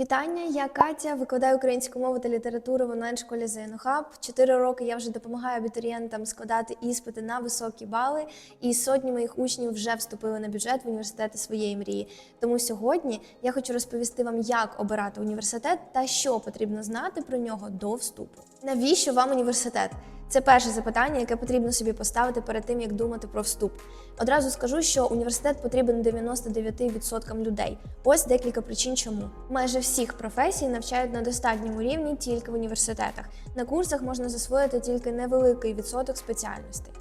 Вітання, я Катя, викладаю українську мову та літературу в онлайн-школі ЗНОХАБ. Чотири роки я вже допомагаю абітурієнтам складати іспити на високі бали, і сотні моїх учнів вже вступили на бюджет в університети своєї мрії. Тому сьогодні я хочу розповісти вам, як обирати університет та що потрібно знати про нього до вступу. Навіщо вам університет? Це перше запитання, яке потрібно собі поставити перед тим, як думати про вступ. Одразу скажу, що університет потрібен 99% людей. Ось декілька причин, чому майже всіх професій навчають на достатньому рівні тільки в університетах. На курсах можна засвоїти тільки невеликий відсоток спеціальностей.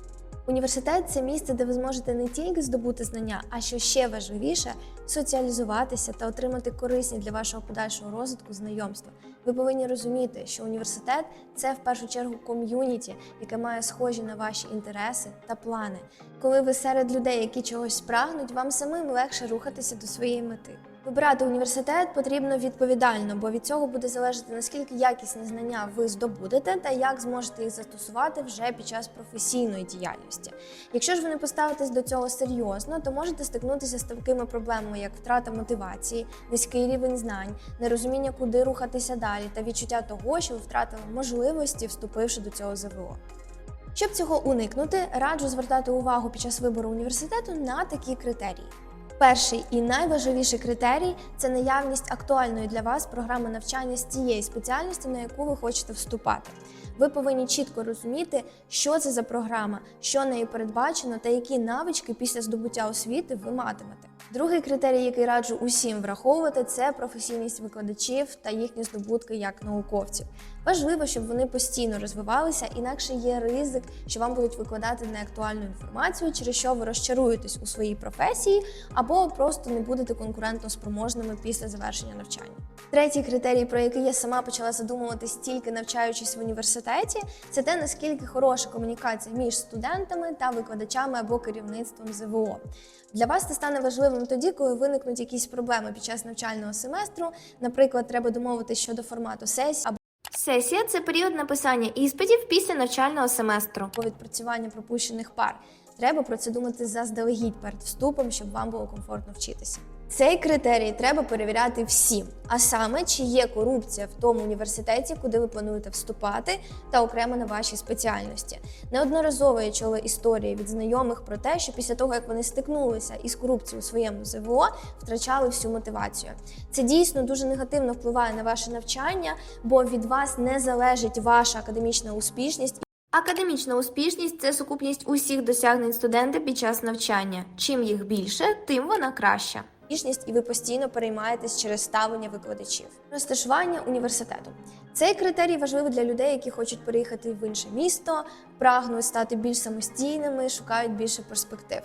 Університет це місце, де ви зможете не тільки здобути знання, а що ще важливіше соціалізуватися та отримати корисні для вашого подальшого розвитку знайомства. Ви повинні розуміти, що університет це в першу чергу ком'юніті, яке має схожі на ваші інтереси та плани. Коли ви серед людей, які чогось прагнуть, вам самим легше рухатися до своєї мети. Вибирати університет потрібно відповідально, бо від цього буде залежати наскільки якісні знання ви здобудете та як зможете їх застосувати вже під час професійної діяльності. Якщо ж ви не поставитесь до цього серйозно, то можете стикнутися з такими проблемами, як втрата мотивації, низький рівень знань, нерозуміння, куди рухатися далі, та відчуття того, що ви втратили можливості, вступивши до цього ЗВО. Щоб цього уникнути, раджу звертати увагу під час вибору університету на такі критерії. Перший і найважливіший критерій це наявність актуальної для вас програми навчання з тієї спеціальності, на яку ви хочете вступати. Ви повинні чітко розуміти, що це за програма, що нею передбачено та які навички після здобуття освіти ви матимете. Другий критерій, який раджу усім враховувати, це професійність викладачів та їхні здобутки як науковців. Важливо, щоб вони постійно розвивалися, інакше є ризик, що вам будуть викладати неактуальну інформацію, через що ви розчаруєтесь у своїй професії або просто не будете конкурентно спроможними після завершення навчання. Третій критерій, про який я сама почала задумуватись тільки навчаючись в університеті, це те, наскільки хороша комунікація між студентами та викладачами або керівництвом ЗВО. Для вас це стане важливим тоді, коли виникнуть якісь проблеми під час навчального семестру. Наприклад, треба домовитися щодо формату сесії або Сесія це період написання іспитів після навчального семестру. По відпрацювання пропущених пар. Треба про це думати заздалегідь перед вступом, щоб вам було комфортно вчитися. Цей критерій треба перевіряти всім, а саме, чи є корупція в тому університеті, куди ви плануєте вступати, та окремо на вашій спеціальності. Неодноразово я чула історії від знайомих про те, що після того, як вони стикнулися із корупцією у своєму ЗВО, втрачали всю мотивацію. Це дійсно дуже негативно впливає на ваше навчання, бо від вас не залежить ваша академічна успішність. Академічна успішність це сукупність усіх досягнень студента під час навчання. Чим їх більше, тим вона краща. Успішність, і ви постійно переймаєтесь через ставлення викладачів. Розташування університету. Цей критерій важливий для людей, які хочуть переїхати в інше місто, прагнуть стати більш самостійними, шукають більше перспектив.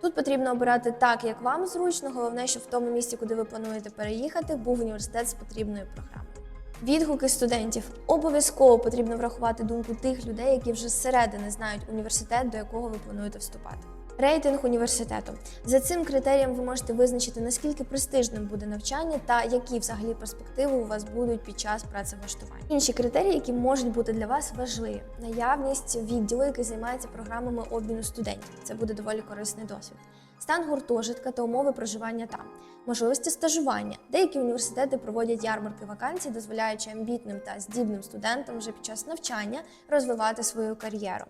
Тут потрібно обирати так, як вам зручно. Головне, щоб в тому місці, куди ви плануєте переїхати, був університет з потрібною програмою. Відгуки студентів обов'язково потрібно врахувати думку тих людей, які вже зсередини знають університет, до якого ви плануєте вступати. Рейтинг університету за цим критерієм ви можете визначити наскільки престижним буде навчання та які взагалі перспективи у вас будуть під час працевлаштування. Інші критерії, які можуть бути для вас важливі: наявність відділу, який займається програмами обміну студентів. Це буде доволі корисний досвід. Стан гуртожитка та умови проживання там, можливості стажування. Деякі університети проводять ярмарки вакансій, дозволяючи амбітним та здібним студентам вже під час навчання розвивати свою кар'єру.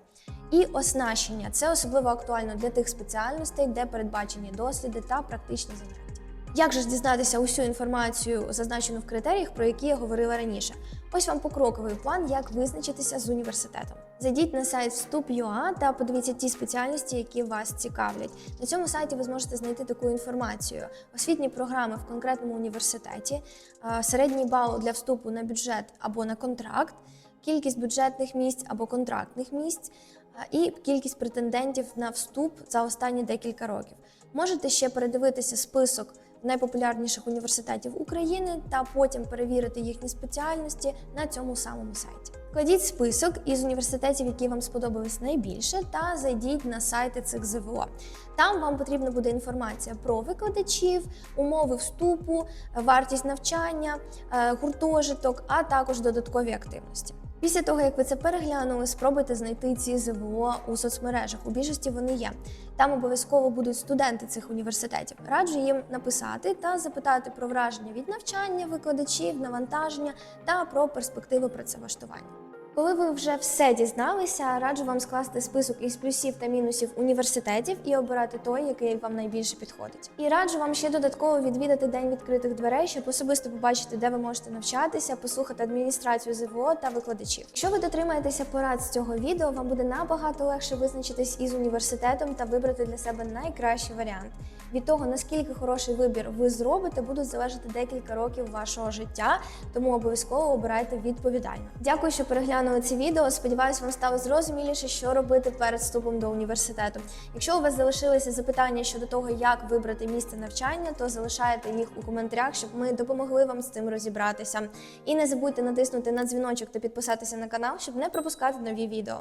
І оснащення це особливо актуально для тих спеціальностей, де передбачені досліди та практичні заняття. Як же ж дізнатися усю інформацію, зазначену в критеріях, про які я говорила раніше? Ось вам покроковий план, як визначитися з університетом. Зайдіть на сайт вступ.ua та подивіться ті спеціальності, які вас цікавлять. На цьому сайті ви зможете знайти таку інформацію: освітні програми в конкретному університеті, середній бал для вступу на бюджет або на контракт, кількість бюджетних місць або контрактних місць і кількість претендентів на вступ за останні декілька років. Можете ще передивитися список найпопулярніших університетів України та потім перевірити їхні спеціальності на цьому самому сайті. Кладіть список із університетів, які вам сподобались найбільше, та зайдіть на сайти цих ЗВО. Там вам потрібна буде інформація про викладачів, умови вступу, вартість навчання, е, гуртожиток, а також додаткові активності. Після того, як ви це переглянули, спробуйте знайти ці ЗВО у соцмережах. У більшості вони є. Там обов'язково будуть студенти цих університетів. Раджу їм написати та запитати про враження від навчання, викладачів, навантаження та про перспективи працевлаштування. Коли ви вже все дізналися, раджу вам скласти список із плюсів та мінусів університетів і обирати той, який вам найбільше підходить. І раджу вам ще додатково відвідати день відкритих дверей, щоб особисто побачити, де ви можете навчатися, послухати адміністрацію ЗВО та викладачів. Якщо ви дотримаєтеся порад з цього відео, вам буде набагато легше визначитись із університетом та вибрати для себе найкращий варіант. Від того, наскільки хороший вибір ви зробите, будуть залежати декілька років вашого життя, тому обов'язково обирайте відповідально. Дякую, що переглянули це відео. Сподіваюсь, вам стало зрозуміліше, що робити перед вступом до університету. Якщо у вас залишилися запитання щодо того, як вибрати місце навчання, то залишайте їх у коментарях, щоб ми допомогли вам з цим розібратися. І не забудьте натиснути на дзвіночок та підписатися на канал, щоб не пропускати нові відео.